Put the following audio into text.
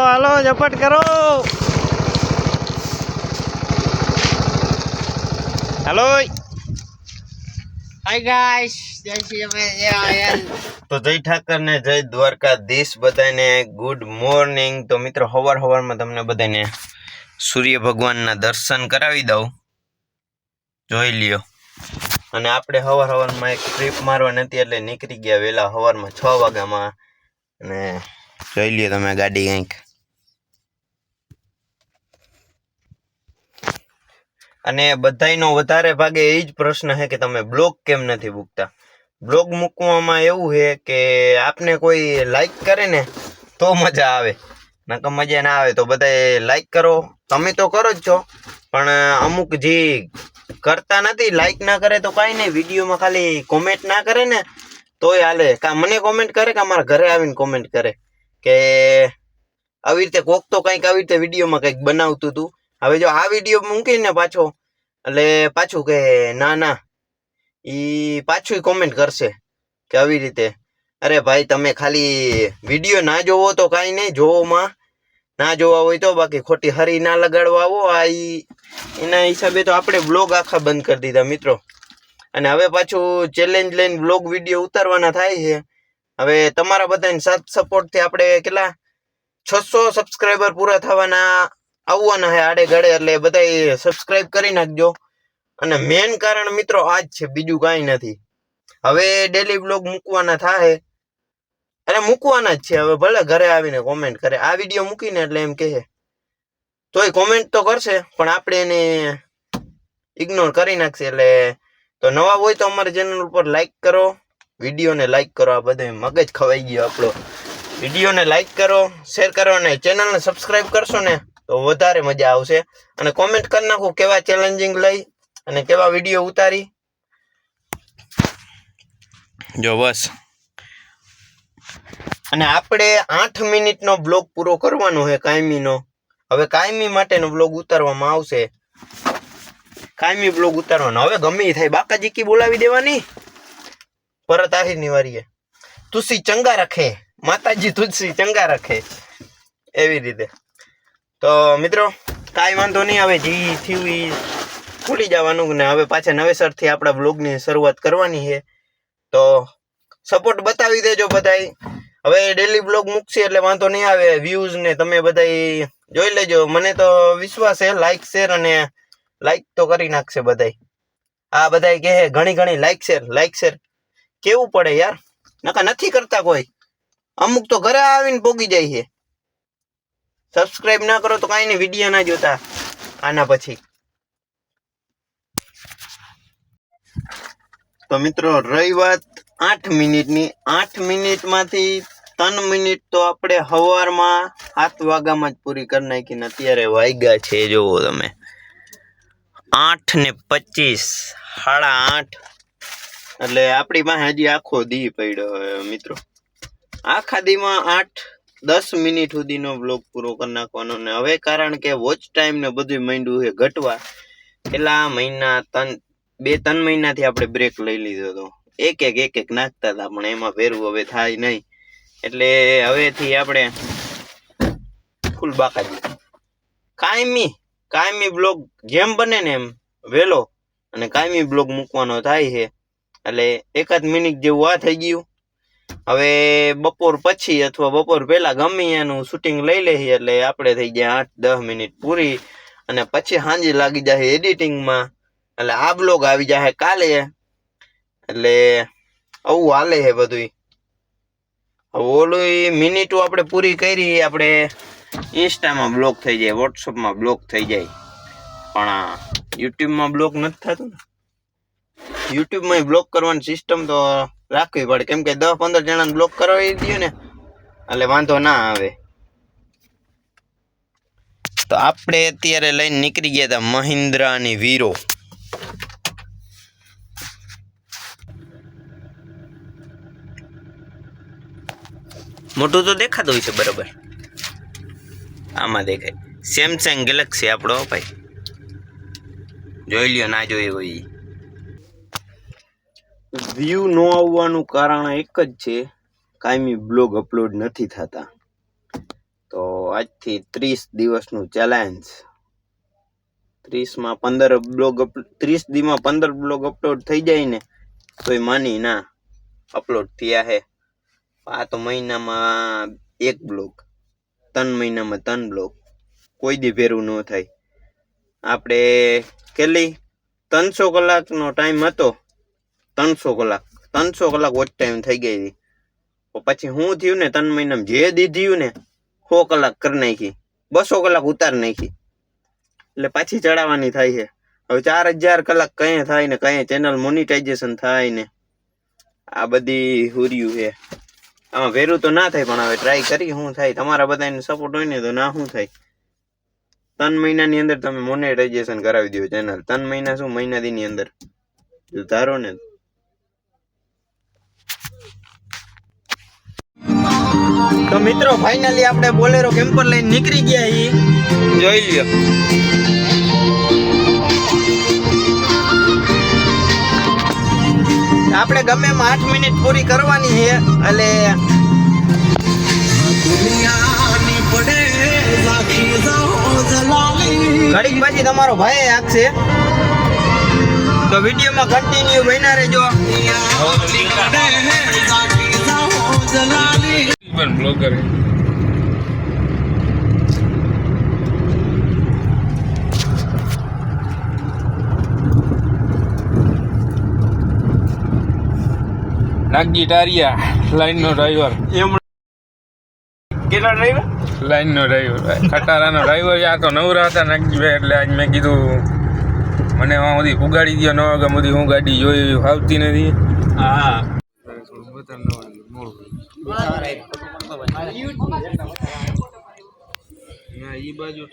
હાલો ઝપટ કરો. હાલો. Hi guys જય શ્રી અમે જય આયન. તો જય ઠાકર ને જય દ્વારકાધીશ બધાને ગુડ મોર્નિંગ તો મિત્રો હવાર હવારમાં તમને બધાને સૂર્ય ભગવાનના દર્શન કરાવી દઉં. જોઈ લ્યો. અને આપણે હવાર હવારમાં એક ટ્રીપ મારવા નથી એટલે નીકળી ગયા વહેલા હવારમાં છ વાગ્યામાં. અને જોઈ લ્યો તમે ગાડી કંઈક અને બધાયનો વધારે ભાગે એ જ પ્રશ્ન છે કે તમે બ્લોગ કેમ નથી મૂકતા? બ્લોગ મૂકવામાં એવું છે કે આપને કોઈ લાઈક કરે ને તો મજા આવે. નકર મજા ના આવે તો બધાય લાઈક કરો. તમે તો કરો જ છો. પણ અમુક જે કરતા નથી લાઈક ના કરે તો કાંઈ નહીં. વિડીયોમાં ખાલી કોમેન્ટ ના કરે ને તોય હાલે. કા મને કોમેન્ટ કરે કે મારા ઘરે આવીને કોમેન્ટ કરે? કે આવી રીતે કોક તો કંઈક આવી રીતે વિડીયોમાં કંઈક બનાવતું હતું હવે જો આ વીડિયો મૂકીને પાછો, એટલે પાછું કે ના ના, ઈ પાછું કોમેન્ટ કરશે કે આવી રીતે. અરે ભાઈ, તમે ખાલી વીડિયો ના જોવો તો કાંઈ નહીં, જોવોમાં ના જોવા હોય તો બાકી ખોટી હરી ના લગાડવા આવો. આ એના હિસાબે તો આપણે બ્લોગ આખા બંધ કરી દીધા મિત્રો. અને હવે પાછું ચેલેન્જ લઈને બ્લોગ વીડિયો ઉતારવાના થાય છે. હવે તમારા બધાની સાથ સપોર્ટથી આપણે કેટલા? છસો સબસ્ક્રાઈબર પૂરા થવાના આવવાના છે આડે ગળે એટલે બધા સબસ્ક્રાઇબ કરી નાખજો. અને મેન કારણ મિત્રો આ જ છે, બીજું કાંઈ નથી. હવે ડેલી બ્લોગ મૂકવાના થાય અને મૂકવાના જ છે, હવે ભલે ઘરે આવીને કોમેન્ટ કરે. આ વીડિયો મૂકીને એટલે એમ કહે. તોય કોમેન્ટ તો કરશે, પણ આપણે એને ઇગ્નોર કરી નાખશે, એટલે તો નવા હોય તો અમારી ચેનલ ઉપર લાઈક કરો. વિડીયોને લાઈક કરો, આ બધે મગજ ખવાઈ ગયો આપણો. વિડીયોને લાઈક કરો શેર કરો, અને ચેનલને સબસ્ક્રાઇબ કરશો ને તો વધારે મજા આવશે. અને કોમેન્ટ કરી નાખો કેવા ચેલેન્જિંગ લઈ અને કેવા વીડિયો ઉતારી. જો બસ. અને આપણે આઠ મિનિટનો બ્લોગ પૂરો કરવાનો છે કાયમીનો. હવે કાયમી માટેનો બ્લોગ ઉતારવામાં આવશે. કાયમી બ્લોગ ઉતારવાનો. હવે ગમે થાય બાકાજી કી બોલાવી દેવાની. પરત આહી નિવારીએ. તુસી ચંગા રખે. માતાજી તુલસી ચંગા રખે. એવી રીતે. તો મિત્રો, કાંઈ વાંધો નહીં, હવે જે થયું એ ભૂલી જવાનું ને હવે પાછા નવેસરથી આપણા બ્લોગની શરૂઆત કરવાની છે. તો સપોર્ટ બતાવી દેજો બધાય. હવે ડેલી બ્લોગ મૂકશે એટલે વાંધો નહીં આવે વ્યૂઝ ને તમે બધાય જોઈ લેજો. મને તો વિશ્વાસ છે લાઈક શેર અને લાઈક તો કરી નાખશે બધાય. આ બધાય કહે ઘણી ઘણી લાઈક શેર લાઈક શેર કેવું પડે યાર? નકા નથી કરતા કોઈ. અમુક તો ઘરે આવીને પોગી જાય છે. સબસ્ક્રાઇબ ના કરો તો કાંઈ નહીં વીડિયો ના જોતા. આના પછી. તો મિત્રો, રહી વાત આઠ મિનિટની. આઠ મિનિટમાંથી ત્રણ મિનિટ તો આપણે સવારમાં સાત વાગ્યામાં જ પૂરી કરી નાખીને અત્યારે વાગ્યા છે, જોવો તમે. આઠ ને પચીસ, સાડા આઠ. એટલે આપણી પાસે હજી આખો દી પડ્યો મિત્રો. આખા દીમાં આઠ દસ મિનિટ સુધીનો બ્લોગ પૂરો કરી નાખવાનો ને હવે કારણ કે વોચ ટાઈમ ને બધું માંડ્યું છે ઘટવા પેલા મહિના ત્રણ, બે, ત્રણ મહિનાથી આપણે બ્રેક લઈ લીધો હતો. એક એક એક એક નાખતા હતા, પણ એમાં ફેરવું હવે થાય નહીં. એટલે હવેથી આપણે ફૂલ બાકાજી કાયમી કાયમી બ્લોગ જેમ બને ને એમ વહેલો અને કાયમી બ્લોગ મૂકવાનો થાય છે. એટલે એકાદ મિનિટ જેવું આ થઈ ગયું. હવે બપોર પછી અથવા બપોર પહેલા ગમે એનું શૂટિંગ લઈ લઈએ એટલે આપણે થઈ જાય આઠ દસ મિનિટ પૂરી અને પછી સાંજે લાગી જાય એડિટિંગમાં એટલે આ બ્લોગ આવી જાય કાલે. એટલે આવું હાલે છે બધું ઓલું મિનિટો આપણે પૂરી કરી આપણે ઇન્સ્ટામાં બ્લોક થઈ જાય વોટ્સઅપમાં બ્લોક થઈ જાય. પણ યુટ્યુબમાં બ્લોક નથી થતું ને. યુટ્યુબમાં બ્લોક કરવાની સિસ્ટમ તો રાખવી પડે. કેમ કે દસ પંદર જણાને બ્લોક કરાવી દઈએ ને, એટલે વાંધો ના આવે. તો આપણે અત્યારે લઈને નીકળી ગયા હતા મહિન્દ્રાની વીરો. મોટું તો દેખાતું હોય છે બરોબર. આમાં દેખાય. સેમસંગ ગેલેક્સી આપણો ભાઈ. જોઈ લ્યો, ના જોઈ હોય. વ્યૂ ન આવવાનું કારણ એક જ છે, કાયમી બ્લોગ અપલોડ નથી થતા. તો આજથી ત્રીસ દિવસનું ચેલેન્જ ત્રીસમાં પંદર બ્લોગ ત્રીસ દીમાં પંદર બ્લોગ અપલોડ થઈ જાય ને, તોય માની ના અપલોડ થયા હે. આ તો મહિનામાં એક બ્લોગ ત્રણ મહિનામાં ત્રણ બ્લોગ કોઈ દી ભેરું ન થાય. આપણે કેટલી? ત્રણસો કલાકનો ટાઈમ હતો. ત્રણસો કલાક. ત્રણસો કલાક વોચ ટાઈમ થઈ ગઈ હતી. પછી હું થયું ને ત્રણ મહિનામાં જે દીધ્યું ને સો કલાક કરી નાખી. બસો કલાક ઉતાર નાખી. એટલે પાછી ચડાવવાની થાય છે. હવે ચાર હજાર કલાક કઈ થાય ને કઈ ચેનલ મોનિટાઇઝેશન થાય ને. આ બધી હુર્યું છે. આમાં ભેરું તો ના થાય પણ હવે ટ્રાય કરી શું થાય. તમારા બધાને સપોર્ટ હોય ને તો ના શું થાય. ત્રણ મહિનાની અંદર તમે મોનેટાઇઝેશન કરાવી દો ચેનલ ત્રણ મહિના શું? મહિના દીની અંદર. ધારો ને તો મિત્રો ફાઇનલી આપણે બોલેરો કેમ્પર લઈને નીકળી ગયા ઈ. જોઈ લ્યો. આપણે ગમે એમ આઠ મિનિટ પૂરી કરવાની છે એટલે ઘડીક પછી તમારો ભાઈ આપશે તો વિડીયોમાં કન્ટિન્યુ બન્યા રહેજો. પણ બ્લોગર હે નાગજી ટારિયા લાઈન નો ડ્રાઈવર એમ કેટલા ડ્રાઈવર લાઈન નો ડ્રાઈવર ખટારાનો ડ્રાઈવર આ તો નવરા હતા નાગજીભાઈ એટલે આજ મેં કીધું મને આમાં બધી ઉગાડી દો નવા વાગે બધી હું ગાડી જોઈ ફાવતી નથી. હા. ના એ બાજુ